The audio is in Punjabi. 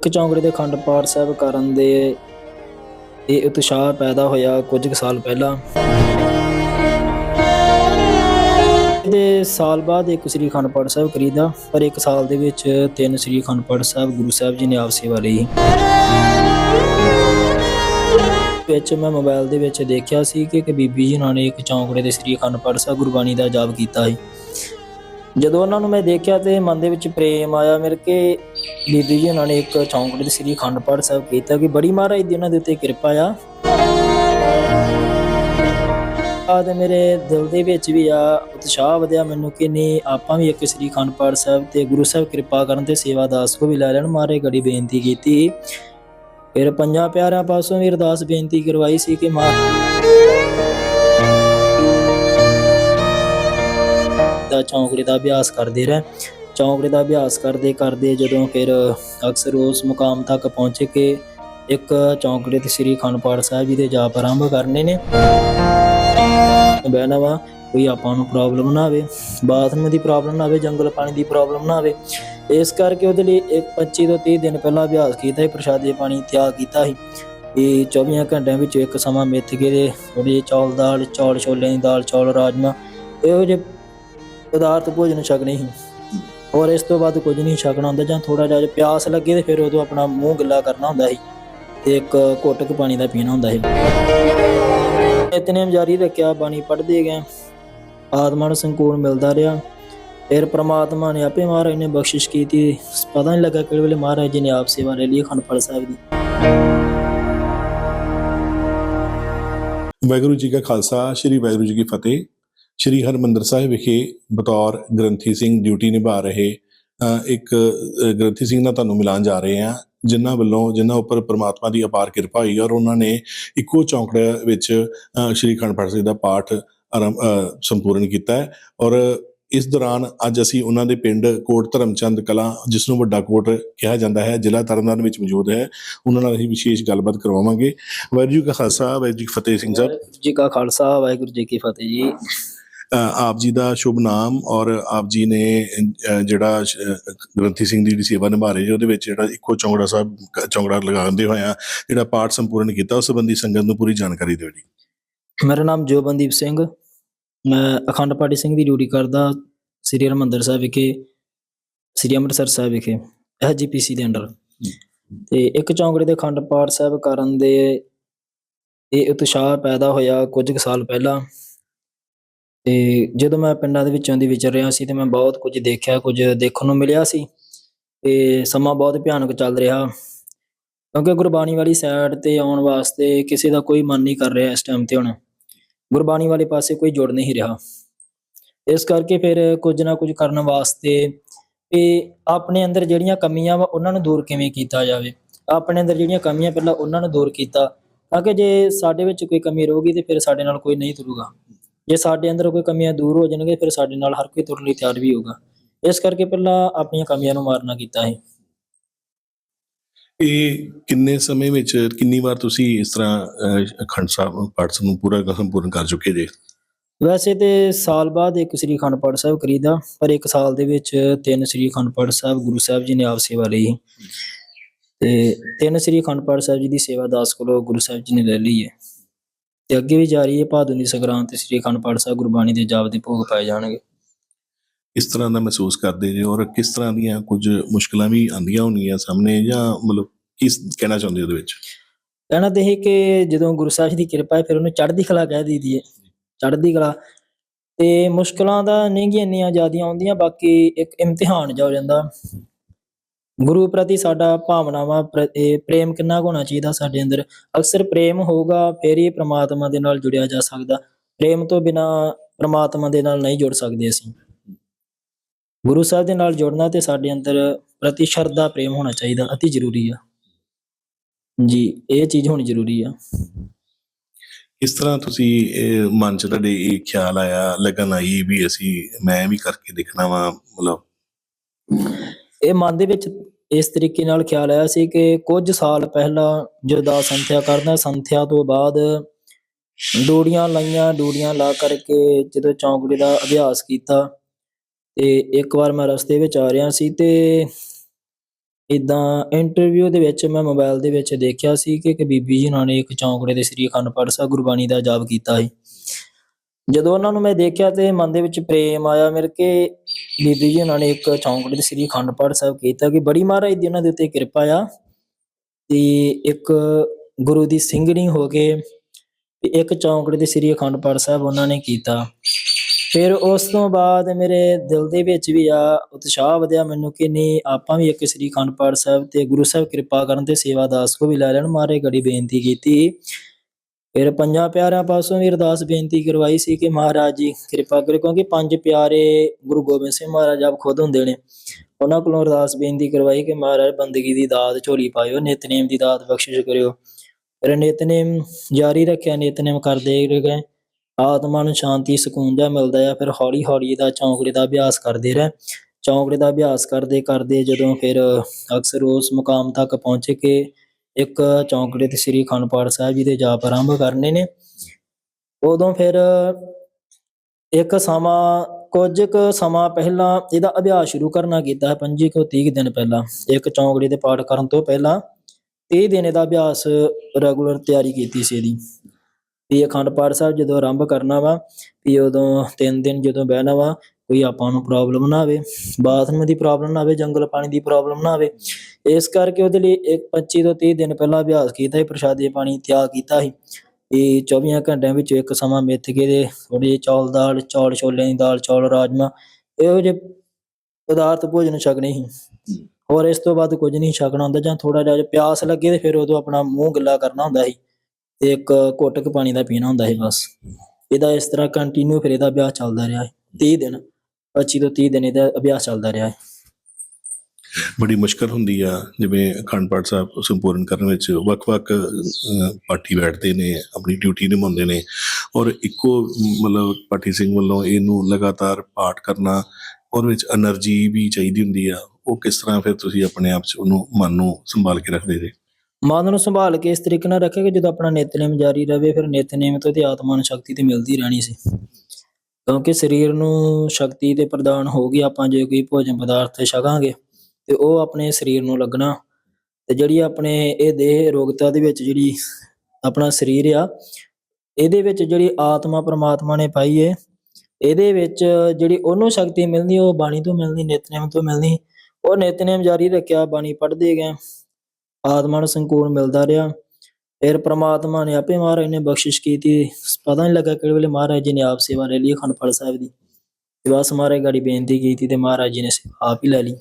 ਇੱਕ ਚੌਂਕੜੇ ਦੇ ਖੰਡ ਪਾਠ ਸਾਹਿਬ ਕਰਨ ਦੇ ਇਹ ਉਤਸ਼ਾਹ ਪੈਦਾ ਹੋਇਆ ਕੁਝ ਕੁ ਸਾਲ ਪਹਿਲਾਂ। ਦੇ ਸਾਲ ਬਾਅਦ ਇੱਕ ਸ੍ਰੀ ਅਖੰਡ ਪਾਠ ਸਾਹਿਬ ਕਰੀਦਾ, ਪਰ ਇੱਕ ਸਾਲ ਦੇ ਵਿੱਚ ਤਿੰਨ ਸ੍ਰੀ ਅਖੰਡ ਪਾਠ ਸਾਹਿਬ ਗੁਰੂ ਸਾਹਿਬ ਜੀ ਨੇ ਆਪ ਸੇਵਾ ਲਈ। ਵਿੱਚ ਮੈਂ ਮੋਬਾਈਲ ਦੇ ਵਿੱਚ ਦੇਖਿਆ ਸੀ ਕਿ ਇੱਕ ਬੀਬੀ ਜੀ ਉਹਨਾਂ ਨੇ ਇੱਕ ਚੌਂਕੜੇ ਦੇ ਸ੍ਰੀ ਅਖੰਡ ਪਾਠ ਸਾਹਿਬ ਗੁਰਬਾਣੀ ਦਾ ਜਾਪ ਕੀਤਾ ਸੀ। ਜਦੋਂ ਉਹਨਾਂ ਨੂੰ ਮੈਂ ਦੇਖਿਆ ਤੇ ਮਨ ਦੇ ਵਿੱਚ ਪ੍ਰੇਮ ਆਇਆ, ਮੇਰੇ ਕਿ ਬੀਬੀ ਜੀ ਉਹਨਾਂ ਨੇ ਇੱਕ ਚੌਂਕੜੇ ਦੇ ਸ੍ਰੀ ਅਖੰਡ ਪਾਠ ਸਾਹਿਬ ਕੀਤਾ ਕਿ ਬੜੀ ਮਹਾਰਾਜ ਦੀ ਉਹਨਾਂ ਦੇ ਉੱਤੇ ਕਿਰਪਾ ਆ। ਆ ਤੇ ਮੇਰੇ ਦਿਲ ਦੇ ਵਿੱਚ ਵੀ ਆ ਉਤਸ਼ਾਹ ਵਧਿਆ ਮੈਨੂੰ ਕਿ ਨਹੀਂ, ਆਪਾਂ ਵੀ ਇੱਕ ਸ੍ਰੀ ਅਖੰਡ ਪਾਠ ਸਾਹਿਬ ਤੇ ਗੁਰੂ ਸਾਹਿਬ ਕਿਰਪਾ ਕਰਨ ਤੇ ਸੇਵਾ ਦਾਸ ਕੋ ਵੀ ਲੈ ਲੈਣ। ਮਾਰੇ ਗੜੀ ਬੇਨਤੀ ਕੀਤੀ। ਫਿਰ ਪੰਜਾਂ ਪਿਆਰਿਆਂ ਪਾਸੋਂ ਵੀ ਅਰਦਾਸ ਬੇਨਤੀ ਕਰਵਾਈ ਸੀ ਕਿ ਮਾਂ ਦਾ ਚੌਂਕੜੇ ਦਾ ਅਭਿਆਸ ਕਰਦੇ ਰਹੇ। ਚੌਂਕੜੇ ਦਾ ਅਭਿਆਸ ਕਰਦੇ ਕਰਦੇ ਜਦੋਂ ਫਿਰ ਅਕਸਰ ਉਸ ਮੁਕਾਮ ਤੱਕ ਪਹੁੰਚੇ ਕਿ ਇੱਕ ਚੌਂਕੜੇ ਤੇ ਸ੍ਰੀ ਅਖੰਡ ਪਾਠ ਸਾਹਿਬ ਜੀ ਦੇ ਜਾ ਆਰੰਭ ਕਰਨੇ ਨੇ। ਬਹਿਣਾ ਵਾ, ਕੋਈ ਆਪਾਂ ਨੂੰ ਪ੍ਰੋਬਲਮ ਨਾ ਆਵੇ ਬਾਥਰੂਮ ਦੀ ਪ੍ਰੋਬਲਮ ਨਾ ਆਵੇ, ਜੰਗਲ ਪਾਣੀ ਦੀ ਪ੍ਰੋਬਲਮ ਨਾ ਆਵੇ। ਇਸ ਕਰਕੇ ਉਹਦੇ ਲਈ ਇੱਕ 25 ਤੋਂ 30 ਦਿਨ ਪਹਿਲਾਂ ਅਭਿਆਸ ਕੀਤਾ ਸੀ, ਪ੍ਰਸ਼ਾਦੇ ਪਾਣੀ ਤਿਆਗ ਕੀਤਾ ਸੀ। ਇਹ 24 ਘੰਟਿਆਂ ਵਿੱਚ ਇੱਕ ਸਮਾਂ ਮਿੱਥ ਕੇ ਦੇ ਉਹਦੇ ਚੌਲ ਦਾਲ, ਚੌਲ ਛੋਲਿਆਂ ਦੀ ਦਾਲ, ਚੌਲ ਰਾਜਮਾ ਇਹੋ ਜਿਹੇ ਪਦਾਰਥ ਭੋਜਨ ਛਕਣੇ ਸੀ। ਔਰ ਇਸ ਤੋਂ ਬਾਅਦ ਕੁਝ ਨਹੀਂ ਛਕਣਾ ਹੁੰਦਾ ਜਾਂ ਥੋੜਾ ਜਿਹਾ ਪਿਆਸ ਲੱਗੇ ਤੇ ਫਿਰ ਉਦੋਂ ਆਪਣਾ ਮੂੰਹ ਗਿੱਲਾ ਕਰਨਾ ਹੁੰਦਾ ਸੀ ਤੇ ਇੱਕ ਘੁੱਟ ਕੁ ਪਾਣੀ ਦਾ ਪੀਣਾ ਹੁੰਦਾ ਸੀ। ਇਤਨੇ ਜਾਰੀ ਰੱਖਿਆ, ਬਾਣੀ ਪੜ੍ਹਦੇ ਗਏ। ਆਤਮਾ ਨੂੰ ਸੰਕੂਨ ਮਿਲਦਾ ਰਿਹਾ। ਫਿਰ ਪ੍ਰਮਾਤਮਾ ਨੇ ਆਪੇ ਮਹਾਰਾਜ ਨੇ ਬਖਸ਼ਿਸ਼ ਕੀਤੀ। ਪਤਾ ਨਹੀਂ ਲੱਗਾ ਕਿਹੜੇ ਵੇਲੇ ਮਹਾਰਾਜ ਜੀ ਨੇ ਆਪ ਸੇਵਾ ਲੈ ਲਈ, ਅਖੰਡ ਸਾਹਿਬ ਦੀ। ਵਾਹਿਗੁਰੂ ਜੀ ਕਾ ਖਾਲਸਾ, ਸ੍ਰੀ ਵਾਹਿਗੁਰੂ ਜੀ ਕੀ ਫਤਿਹ। ਸ੍ਰੀ ਹਰਮੰਦਰ ਸਾਹਿਬ ਵਿਖੇ ਬਤੌਰ ਗ੍ਰੰਥੀ ਸਿੰਘ ਡਿਊਟੀ ਨਿਭਾ ਰਹੇ ਇੱਕ ਗ੍ਰੰਥੀ ਸਿੰਘ ਨਾਲ ਤੁਹਾਨੂੰ ਮਿਲਾਨ ਜਾ ਰਹੇ ਹਾਂ, ਜਿਨ੍ਹਾਂ ਵੱਲੋਂ, ਜਿਨ੍ਹਾਂ ਉੱਪਰ ਪ੍ਰਮਾਤਮਾ ਦੀ ਅਪਾਰ ਕਿਰਪਾ ਹੋਈ ਔਰ ਉਹਨਾਂ ਨੇ ਇੱਕੋ ਚੌਂਕੜੇ ਵਿੱਚ ਸ੍ਰੀ ਅਖੰਡ ਪਾਠ ਸਾਹਿਬ ਦਾ ਪਾਠ ਆਰੰਭ ਸੰਪੂਰਨ ਕੀਤਾ ਹੈ ਔਰ ਇਸ ਦੌਰਾਨ ਅੱਜ ਅਸੀਂ ਉਹਨਾਂ ਦੇ ਪਿੰਡ ਕੋਟ ਧਰਮਚੰਦ ਕਲਾਂ, ਜਿਸ ਨੂੰ ਵੱਡਾ ਕੋਟ ਕਿਹਾ ਜਾਂਦਾ ਹੈ, ਜ਼ਿਲ੍ਹਾ ਤਰਨਤਾਰਨ ਵਿੱਚ ਮੌਜੂਦ ਹੈ, ਉਹਨਾਂ ਨਾਲ ਅਸੀਂ ਵਿਸ਼ੇਸ਼ ਗੱਲਬਾਤ ਕਰਵਾਵਾਂਗੇ। ਵਾਹਿਗੁਰੂ ਜੀ ਕਾ ਖਾਲਸਾ, ਵਾਹਿਗੁਰੂ ਜੀ ਕੀ ਫਤਿਹ ਸਿੰਘ ਸਾਹਿਬ। ਜੀ ਕਾ ਖਾਲਸਾ, ਵਾਹਿਗੁਰੂ ਜੀ ਕੀ ਫਤਿਹ ਜੀ। ਆਪ ਜੀ ਦਾ ਸ਼ੁਭ ਨਾਮ ਔਰ ਆਪ ਜੀ ਨੇ ਜਿਹੜਾ ਗ੍ਰੰਥੀ ਸਿੰਘ ਦੀ ਸੇਵਾ ਨਿਭਾ ਰਹੇ ਜੀ ਉਹਦੇ ਵਿੱਚ ਜਿਹੜਾ ਇੱਕੋ ਚੌਂਕੜਾ ਸਾਹਿਬ ਚੌਂਕੜਾ ਲਗਾਉਂਦੇ ਹੋਇਆ ਜਿਹੜਾ ਪਾਠ ਸੰਪੂਰਨ ਕੀਤਾ ਉਸ ਸੰਬੰਧੀ ਸੰਗਤ ਨੂੰ ਪੂਰੀ ਜਾਣਕਾਰੀ ਦਿਓ ਜੀ। ਮੇਰਾ ਨਾਮ ਜੋਬਨਦੀਪ ਸਿੰਘ ਮੈਂ ਅਖੰਡ ਪਾਠੀ ਸਿੰਘ ਦੀ ਡਿਊਟੀ ਕਰਦਾ ਸ੍ਰੀ ਹਰਿਮੰਦਰ ਸਾਹਿਬ ਵਿਖੇ ਸ੍ਰੀ ਅੰਮ੍ਰਿਤਸਰ ਸਾਹਿਬ ਵਿਖੇ ਐਸਜੀਪੀਸੀ ਦੇ ਅੰਡਰ। ਤੇ ਇੱਕ ਚੌਂਕੜੇ ਦੇ ਅਖੰਡ ਪਾਠ ਸਾਹਿਬ ਕਰਨ ਦੇ ਇਹ ਉਤਸ਼ਾਹ ਪੈਦਾ ਹੋਇਆ ਕੁਝ ਸਾਲ ਪਹਿਲਾਂ। ਅਤੇ ਜਦੋਂ ਮੈਂ ਪਿੰਡਾਂ ਦੇ ਵਿੱਚੋਂ ਦੀ ਵਿਚਰ ਰਿਹਾ ਸੀ ਤੇ ਮੈਂ ਬਹੁਤ ਕੁਝ ਦੇਖਿਆ, ਕੁਝ ਦੇਖਣ ਨੂੰ ਮਿਲਿਆ ਸੀ ਅਤੇ ਸਮਾਂ ਬਹੁਤ ਭਿਆਨਕ ਚੱਲ ਰਿਹਾ। ਕਿਉਂਕਿ ਗੁਰਬਾਣੀ ਵਾਲੀ ਸਾਈਡ ਤੇ ਆਉਣ ਵਾਸਤੇ ਕਿਸੇ ਦਾ ਕੋਈ ਮਨ ਨਹੀਂ ਕਰ ਰਿਹਾ ਇਸ ਟਾਈਮ ਤੇ ਹੁਣ। ਗੁਰਬਾਣੀ ਵਾਲੇ ਪਾਸੇ ਕੋਈ ਜੁੜ ਨਹੀਂ ਰਿਹਾ। ਇਸ ਕਰਕੇ ਫਿਰ ਕੁਝ ਨਾ ਕੁਝ ਕਰਨ ਵਾਸਤੇ ਵੀ ਆਪਣੇ ਅੰਦਰ ਜਿਹੜੀਆਂ ਕਮੀਆਂ ਵਾ ਉਹਨਾਂ ਨੂੰ ਦੂਰ ਕਿਵੇਂ ਕੀਤਾ ਜਾਵੇ? ਆਪਣੇ ਅੰਦਰ ਜਿਹੜੀਆਂ ਕਮੀਆਂ ਪਹਿਲਾਂ ਉਹਨਾਂ ਨੂੰ ਦੂਰ ਕੀਤਾ ਤਾਂ ਕਿ ਜੇ ਸਾਡੇ ਵਿੱਚ ਕੋਈ ਕਮੀ ਰਹੂਗੀ ਤੇ ਫਿਰ ਸਾਡੇ ਨਾਲ ਕੋਈ ਨਹੀਂ ਤੁਰੂਗਾ। ਜੇ ਸਾਡੇ ਅੰਦਰ ਕੋਈ ਕਮੀਆਂ ਦੂਰ ਹੋ ਜਾਣਗੇ ਫਿਰ ਸਾਡੇ ਨਾਲ ਹਰ ਕੋਈ ਤੁਰਨ ਲਈ ਤਿਆਰ ਵੀ ਹੋਊਗਾ। ਇਸ ਕਰਕੇ ਪਹਿਲਾਂ ਆਪਣੀਆਂ ਕਮੀਆਂ ਨੂੰ ਮਾਰਨਾ ਕੀਤਾ ਹੈ ਇਹ ਕਿੰਨੇ ਸਮੇਂ ਵਿੱਚ ਕਿੰਨੀ ਵਾਰ ਤੁਸੀਂ ਇਸ ਤਰ੍ਹਾਂ ਅਖੰਡ ਸਾਹਿਬ ਪਾਠ ਨੂੰ ਪੂਰਾ ਸੰਪੂਰਨ ਕਰ ਚੁੱਕੇ ਜੇ? ਵੈਸੇ ਤੇ ਸਾਲ ਬਾਅਦ ਇੱਕ ਸ੍ਰੀ ਅਖੰਡ ਪਾਠ ਸਾਹਿਬ ਕਰੀਦਾ ਪਰ ਇੱਕ ਸਾਲ ਦੇ ਵਿੱਚ ਤਿੰਨ ਸ੍ਰੀ ਅਖੰਡ ਪਾਠ ਸਾਹਿਬ ਗੁਰੂ ਸਾਹਿਬ ਜੀ ਨੇ ਆਪ ਸੇਵਾ ਲਈ ਤੇ ਤਿੰਨ ਸ੍ਰੀ ਅਖੰਡ ਪਾਠ ਸਾਹਿਬ ਜੀ ਦੀ ਸੇਵਾ ਦਾਸ ਕੋਲੋਂ ਗੁਰੂ ਸਾਹਿਬ ਜੀ ਨੇ ਲੈ ਲਈ ਹੈ। ਤੇ ਅੱਗੇ ਵੀ ਜਾਰੀ ਹੈ ਭਾਦੋਂ ਦੀ ਸੰਗਰਾਂਦ ਤੇ ਸ੍ਰੀ ਅਖੰਡ ਪਾਠ ਸਾਹਿਬ ਗੁਰਬਾਣੀ ਦੇ ਜਾਪ ਦੇ ਭੋਗ ਪਾਏ ਜਾਣਗੇ। ਇਸ ਤਰ੍ਹਾਂ ਦਾ ਮਹਿਸੂਸ ਕਰਦੇ ਜੇ ਔਰ ਕਿਸ ਤਰ੍ਹਾਂ ਦੀਆਂ ਕੁਝ ਮੁਸ਼ਕਲਾਂ ਵੀ ਆਂਦੀਆਂ ਹੋਣਗੀਆਂ ਸਾਹਮਣੇ ਜਾਂ ਮਤਲਬ ਕੀ ਕਹਿਣਾ ਚਾਹੁੰਦੇ ਉਹਦੇ ਵਿੱਚ? ਕਹਿਣਾ ਤੇ ਇਹ ਕਿ ਜਦੋਂ ਗੁਰੂ ਸਾਹਿਬ ਦੀ ਕਿਰਪਾ ਹੈ ਫਿਰ ਉਹਨੂੰ ਚੜ੍ਹਦੀ ਕਲਾ ਕਹਿ ਦਈਦੀ ਹੈ। ਚੜ੍ਹਦੀ ਕਲਾ। ਤੇ ਮੁਸ਼ਕਲਾਂ ਦਾ ਨਹੀਂ ਗੀ ਇੰਨੀਆਂ ਜ਼ਿਆਦੀਆਂ ਆਉਂਦੀਆਂ ਬਾਕੀ ਇੱਕ ਇਮਤਿਹਾਨ ਜਾ ਹੋ ਜਾਂਦਾ। ਗੁਰੂ ਪ੍ਰਤੀ ਸਾਡਾ ਭਾਵਨਾਵਾਂ ਪ੍ਰੇਮ ਕਿੰਨਾ ਹੋਣਾ ਚਾਹੀਦਾ ਸਾਡੇ ਅੰਦਰ? ਅਕਸਰ ਪ੍ਰੇਮ ਹੋਊਗਾ ਫਿਰ ਹੀ ਪ੍ਰਮਾਤਮਾ ਦੇ ਨਾਲ ਜੁੜਿਆ ਜਾ ਸਕਦਾ। ਪ੍ਰੇਮ ਤੋਂ ਬਿਨਾ ਪ੍ਰਮਾਤਮਾ ਦੇ ਨਾਲ ਨਹੀਂ ਜੁੜ ਸਕਦੇ ਅਸੀਂ। ਗੁਰੂ ਸਾਹਿਬ ਦੇ ਨਾਲ ਜੁੜਨਾ ਤੇ ਸਾਡੇ ਅੰਦਰ ਪ੍ਰਤੀ ਸ਼ਰਧਾ ਪ੍ਰੇਮ ਹੋਣਾ ਚਾਹੀਦਾ ਅਤੀ ਜ਼ਰੂਰੀ ਆ। ਜੀ ਇਹ ਚੀਜ਼ ਹੋਣੀ ਜ਼ਰੂਰੀ ਆ। ਇਸ ਤਰ੍ਹਾਂ ਤੁਸੀਂ ਮਨ ਚ ਤੁਹਾਡੇ ਇਹ ਖਿਆਲ ਆਇਆ ਲਗਨ ਆਈ ਵੀ ਅਸੀਂ ਮੈਂ ਵੀ ਕਰਕੇ ਦੇਖਣਾ ਵਾ ਮਤਲਬ? ਇਹ ਮਨ ਦੇ ਵਿੱਚ ਇਸ ਤਰੀਕੇ ਨਾਲ ਖਿਆਲ ਆਇਆ ਸੀ ਕਿ ਕੁਝ ਸਾਲ ਪਹਿਲਾਂ ਜਦੋਂ ਸੰਥਿਆ ਕਰਦਾ ਸੰਥਿਆ ਤੋਂ ਬਾਅਦ ਡੂੜੀਆਂ ਲਾਈਆਂ, ਡੂੜੀਆਂ ਲਾ ਕਰਕੇ ਜਦੋਂ ਚੌਂਕੜੀ ਦਾ ਅਭਿਆਸ ਕੀਤਾ ਤੇ ਇੱਕ ਵਾਰ ਮੈਂ ਰਸਤੇ ਵਿੱਚ ਆ ਰਿਹਾ ਸੀ ਤੇ ਇਦਾਂ ਇੰਟਰਵਿਊ ਦੇ ਵਿੱਚ ਮੈਂ ਮੋਬਾਈਲ ਦੇ ਵਿੱਚ ਦੇਖਿਆ ਸੀ ਕਿ ਇੱਕ ਬੀਬੀ ਜੀ ਉਹਨਾਂ ਨੇ ਇੱਕ ਚੌਂਕੜੇ ਦੇ ਸ੍ਰੀ ਅਖੰਡ ਪਾਠ ਸਾਹਿਬ ਗੁਰਬਾਣੀ ਦਾ ਜਾਪ ਕੀਤਾ ਸੀ। ਜਦੋਂ ਉਹਨਾਂ ਨੂੰ ਮੈਂ ਦੇਖਿਆ ਤੇ ਮਨ ਦੇ ਵਿੱਚ ਪ੍ਰੇਮ ਆਇਆ ਮੇਰੇ ਕਿ ਬੀਬੀ ਜੀ ਉਹਨਾਂ ਨੇ ਇੱਕ ਚੌਂਕੜੇ ਦੇ ਸ੍ਰੀ ਅਖੰਡ ਪਾਠ ਸਾਹਿਬ ਕੀਤਾ ਕਿ ਬੜੀ ਮਹਾਰਾਜ ਦੀ ਉਹਨਾਂ ਦੇ ਉੱਤੇ ਕਿਰਪਾ ਆ ਤੇ ਇੱਕ ਗੁਰੂ ਦੀ ਸਿੰਘਣੀ ਹੋ ਕੇ ਇੱਕ ਚੌਂਕੜੇ ਦੇ ਸ੍ਰੀ ਅਖੰਡ ਪਾਠ ਸਾਹਿਬ ਉਹਨਾਂ ਨੇ ਕੀਤਾ। ਫਿਰ ਉਸ ਤੋਂ ਬਾਅਦ ਮੇਰੇ ਦਿਲ ਦੇ ਵਿੱਚ ਵੀ ਆ ਉਤਸ਼ਾਹ ਵਧਿਆ ਮੈਨੂੰ ਕਿ ਨਹੀਂ, ਆਪਾਂ ਵੀ ਇੱਕ ਸ੍ਰੀ ਅਖੰਡ ਪਾਠ ਸਾਹਿਬ ਤੇ ਗੁਰੂ ਸਾਹਿਬ ਕਿਰਪਾ ਕਰਨ ਤੇ ਸੇਵਾ ਦਾਸ ਕੋ ਵੀ ਲੈ ਲੈਣ। ਮਾਰੇ ਗੜੀ ਬੇਨਤੀ ਕੀਤੀ। ਫਿਰ ਪੰਜਾਂ ਪਿਆਰਿਆਂ ਪਾਸੋਂ ਵੀ ਅਰਦਾਸ ਬੇਨਤੀ ਕਰਵਾਈ ਸੀ ਕਿ ਮਹਾਰਾਜ ਜੀ, ਕਿਰਪਾ ਕਰੇ, ਕਿਉਂਕਿ ਪੰਜ ਪਿਆਰੇ ਗੁਰੂ ਗੋਬਿੰਦ ਸਿੰਘ ਮਹਾਰਾਜ ਆਪ ਖੁਦ ਹੁੰਦੇ ਨੇ। ਉਹਨਾਂ ਕੋਲੋਂ ਅਰਦਾਸ ਬੇਨਤੀ ਕਰਵਾਈ ਕਿ ਮਹਾਰਾਜ ਬੰਦਗੀ ਦੀ ਦਾਤ ਝੋਲੀ ਪਾਇਓ, ਨਿਤਨੇਮ ਦੀ ਦਾਤ ਬਖਸ਼ਿਸ਼ ਕਰਿਓ। ਫਿਰ ਨਿਤਨੇਮ ਜਾਰੀ ਰੱਖਿਆ, ਨਿਤਨੇਮ ਕਰਦੇ ਗਏ ਆਤਮਾ ਨੂੰ ਸ਼ਾਂਤੀ, ਸਕੂਨ ਜਿਹਾ ਮਿਲਦਾ ਆ, ਫਿਰ ਹੌਲੀ ਹੌਲੀ ਦਾ ਚੌਂਕੜੇ ਦਾ ਅਭਿਆਸ ਕਰਦੇ ਰਹੇ। ਚੌਂਕੜੇ ਦਾ ਅਭਿਆਸ ਕਰਦੇ ਕਰਦੇ ਜਦੋਂ ਫਿਰ ਅਕਸਰ ਉਸ ਮੁਕਾਮ ਤੱਕ ਪਹੁੰਚੇ ਕਿ ਇੱਕ ਚੌਂਕੜੇ ਤੇ ਸ੍ਰੀ ਅਖੰਡ ਪਾਠ ਸਾਹਿਬ ਜੀ ਦੇ ਜਾਪ ਆਰੰਭ ਕਰਨੇ ਨੇ। ਉਦੋਂ ਫਿਰ ਇੱਕ ਸਮਾਂ, ਕੁਝ ਕੁ ਸਮਾਂ ਪਹਿਲਾਂ ਇਹਦਾ ਅਭਿਆਸ ਸ਼ੁਰੂ ਕਰਨਾ ਕੀਤਾ ਹੈ 25 ਤੋਂ 30 ਦਿਨ ਪਹਿਲਾਂ। ਇੱਕ ਚੌਂਕੜੇ ਦੇ ਪਾਠ ਕਰਨ ਤੋਂ ਪਹਿਲਾਂ 30 ਦਿਨ ਇਹਦਾ ਅਭਿਆਸ ਰੈਗੂਲਰ ਤਿਆਰੀ ਕੀਤੀ ਸੀ ਇਹਦੀ। ਵੀ ਅਖੰਡ ਪਾਠ ਸਾਹਿਬ ਜਦੋਂ ਆਰੰਭ ਕਰਨਾ ਵਾ, ਵੀ ਉਦੋਂ ਤਿੰਨ ਦਿਨ ਜਦੋਂ ਬਹਿਣਾ ਵਾ, ਕੋਈ ਆਪਾਂ ਨੂੰ ਪ੍ਰੋਬਲਮ ਨਾ ਆਵੇ ਬਾਥਰੂਮ ਦੀ ਪ੍ਰੋਬਲਮ ਨਾ ਆਵੇ, ਜੰਗਲ ਪਾਣੀ ਦੀ ਪ੍ਰੋਬਲਮ ਨਾ ਆਵੇ ਇਸ ਕਰਕੇ ਉਹਦੇ ਲਈ ਇੱਕ 25 ਤੋਂ 30 ਦਿਨ ਪਹਿਲਾਂ ਅਭਿਆਸ ਕੀਤਾ ਸੀ, ਪ੍ਰਸ਼ਾਦੇ ਪਾਣੀ ਤਿਆਗ ਕੀਤਾ ਸੀ। ਇਹ 24 ਘੰਟਿਆਂ ਵਿੱਚ ਇੱਕ ਸਮਾਂ ਮਿੱਥ ਕੇ ਦੇ ਥੋੜੀ ਚੌਲ ਦਾਲ, ਚੌਲ ਛੋਲਿਆਂ ਦੀ ਦਾਲ, ਚੌਲ ਰਾਜਮਾ ਇਹੋ ਜਿਹੇ ਪਦਾਰਥ ਭੋਜਨ ਛਕਣੇ ਸੀ। ਔਰ ਇਸ ਤੋਂ ਬਾਅਦ ਕੁਝ ਨਹੀਂ ਛਕਣਾ ਹੁੰਦਾ ਜਾਂ ਥੋੜਾ ਜਿਹਾ ਪਿਆਸ ਲੱਗੇ ਤੇ ਫਿਰ ਉਦੋਂ ਆਪਣਾ ਮੂੰਹ ਗਿੱਲਾ ਕਰਨਾ ਹੁੰਦਾ ਸੀ ਤੇ ਇੱਕ ਘੁੱਟ ਪਾਣੀ ਦਾ ਪੀਣਾ ਹੁੰਦਾ ਸੀ ਬਸ। ਇਹਦਾ ਇਸ ਤਰ੍ਹਾਂ ਕੰਟੀਨਿਊ ਫਿਰ ਇਹਦਾ ਅਭਿਆਸ ਚੱਲਦਾ ਰਿਹਾ ਹੈ 30 ਦਿਨ 25 ਤੋਂ 30 ਦਿਨ ਇਹਦਾ ਅਭਿਆਸ ਚੱਲਦਾ ਰਿਹਾ ਹੈ ਬੜੀ ਮੁਸ਼ਕਲ ਹੁੰਦੀ ਆ, ਜਿਵੇਂ ਅਖੰਡ ਪਾਠ ਸਾਹਿਬ ਸੰਪੂਰਨ ਕਰਨ ਵਿੱਚ ਵੱਖ-ਵੱਖ ਪਾਠੀ ਬੈਠਦੇ ਨੇ, ਆਪਣੀ ਡਿਊਟੀ ਨਿਭਾਉਂਦੇ ਨੇ ਔਰ ਇੱਕੋ ਮਤਲਬ ਪਾਠੀ ਸਿੰਘ ਵੱਲੋਂ ਇਹਨੂੰ ਲਗਾਤਾਰ ਪਾਠ ਕਰਨਾ ਔਰ ਵਿੱਚ એનર્ਜੀ ਵੀ ਚਾਹੀਦੀ ਹੁੰਦੀ ਆ, ਉਹ ਕਿਸ ਤਰ੍ਹਾਂ ਫਿਰ ਤੁਸੀਂ ਆਪਣੇ ਆਪ 'ਚ ਉਹਨੂੰ ਮਨ ਨੂੰ ਸੰਭਾਲ ਕੇ ਰੱਖਦੇ ਜੇ? ਮਨ ਨੂੰ ਸੰਭਾਲ ਕੇ ਇਸ ਤਰੀਕੇ ਨਾਲ ਰੱਖੇ ਕਿ ਜਦੋਂ ਆਪਣਾ ਨੇਤਨੇਮ ਜਾਰੀ ਰਹੇ ਫਿਰ ਨੇਤਨੇਮ ਤੋਂ ਤੇ ਆਤਮਾ ਨੂੰ ਸ਼ਕਤੀ ਤੇ ਮਿਲਦੀ ਰਹਿਣੀ ਸੀ। ਕਿਉਂਕਿ ਸਰੀਰ ਨੂੰ ਸ਼ਕਤੀ ਤੇ ਪ੍ਰਦਾਨ ਹੋ ਹੋਊਗੀ ਆਪਾਂ ਜੇ ਕੋਈ ਭੋਜਨ ਪਦਾਰਥ ਛਕਾਂਗੇ ਤੇ ਉਹ ਆਪਣੇ ਸਰੀਰ ਨੂੰ ਲੱਗਣਾ ਤੇ ਜਿਹੜੀ ਆਪਣੇ ਇਹ ਦੇਹ ਰੋਗਤਾ ਦੇ ਵਿੱਚ ਜਿਹੜੀ ਆਪਣਾ ਸਰੀਰ ਆ, ਇਹਦੇ ਵਿੱਚ ਜਿਹੜੀ ਆਤਮਾ ਪ੍ਰਮਾਤਮਾ ਨੇ ਪਾਈ ਏ, ਇਹਦੇ ਵਿੱਚ ਜਿਹੜੀ ਉਹਨੂੰ ਸ਼ਕਤੀ ਮਿਲਦੀ, ਉਹ ਬਾਣੀ ਤੋਂ ਮਿਲਦੀ, ਨਿਤਨੇਮ ਤੋਂ ਮਿਲਣੀ ਉਹ ਨਿਤਨੇਮ ਜਾਰੀ ਰੱਖਿਆ, ਬਾਣੀ ਪੜ੍ਹਦੇ ਗਏ ਆਤਮਾ ਨੂੰ ਸੰਕੂਨ ਮਿਲਦਾ ਰਿਹਾ, ਫਿਰ ਪ੍ਰਮਾਤਮਾ ਨੇ ਆਪੇ ਮਹਾਰਾਜ ਨੇ ਬਖਸ਼ਿਸ਼ ਕੀਤੀ, ਪਤਾ ਨਹੀਂ ਲੱਗਾ ਕਿਹੜੇ ਵੇਲੇ ਮਹਾਰਾਜ ਜੀ ਨੇ ਆਪ ਸੇਵਾ ਲੈ ਲਈ ਅਖੰਡ ਸਾਹਿਬ ਦੀ, ਤੇ ਬਸ ਮਹਾਰਾਜ ਗਾੜੀ ਬੇਨਤੀ ਕੀਤੀ ਤੇ ਮਹਾਰਾਜ ਜੀ ਨੇ ਸੇਵਾ ਆਪ ਹੀ ਲੈ ਲਈ।